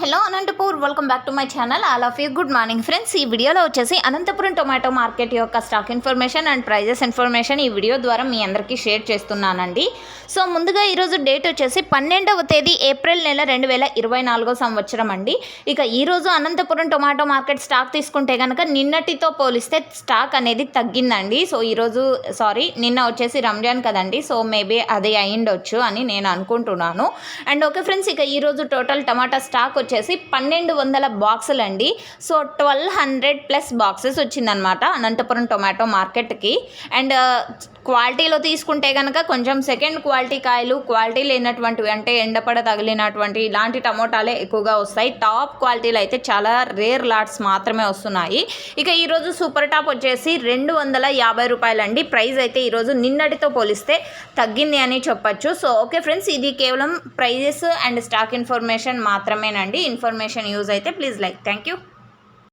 Hello Anantapur welcome back to my channel all of you good morning friends ఈ వీడియోలో వచ్చేసి Anantapuram tomato market యొక్క stock information and prices information ఈ video ద్వారా మీ అందరికీ షేర్ చేస్తున్నానండి. సో ముందుగా ఈరోజు డేట్ వచ్చేసి పన్నెండవ తేదీ ఏప్రిల్ నెల రెండు వేల ఇరవై నాలుగో సంవత్సరం అండి. ఇక ఈరోజు అనంతపురం టొమాటో మార్కెట్ స్టాక్ తీసుకుంటే కనుక నిన్నటితో పోలిస్తే స్టాక్ అనేది తగ్గిందండి. సో ఈరోజు సారీ నిన్న వచ్చేసి రంజాన్ కదండి. సో మేబీ అది అయ్యిండొచ్చు అని నేను అనుకుంటున్నాను. అండ్ ఓకే ఫ్రెండ్స్ ఇక ఈరోజు టోటల్ టమాటా స్టాక్ వచ్చేసి పన్నెండు వందల బాక్సులు అండి. So twelve hundred plus boxes వచ్చిందనమాట అనంతపురం టొమాటో మార్కెట్కి. అండ్ క్వాలిటీలో తీసుకుంటే కనుక కొంచెం సెకండ్ క్వాలిటీ కాయలు క్వాలిటీ లేనటువంటివి అంటే ఎండపడ తగిలినటువంటి ఇలాంటి టమోటాలే ఎక్కువగా వస్తాయి. టాప్ క్వాలిటీలు అయితే చాలా రేర్ లాట్స్ మాత్రమే వస్తున్నాయి. ఇక ఈరోజు సూపర్ టాప్ వచ్చేసి రెండు వందల యాభై రూపాయలండి. ప్రైస్ అయితే ఈరోజు నిన్నటితో పోలిస్తే తగ్గింది అని చెప్పొచ్చు. సో ఓకే ఫ్రెండ్స్ ఇది కేవలం ప్రైజెస్ అండ్ స్టాక్ ఇన్ఫర్మేషన్ మాత్రమేనండి. ఇన్ఫర్మేషన్ యూజ్ అయితే ప్లీజ్ లైక్ థ్యాంక్ యూ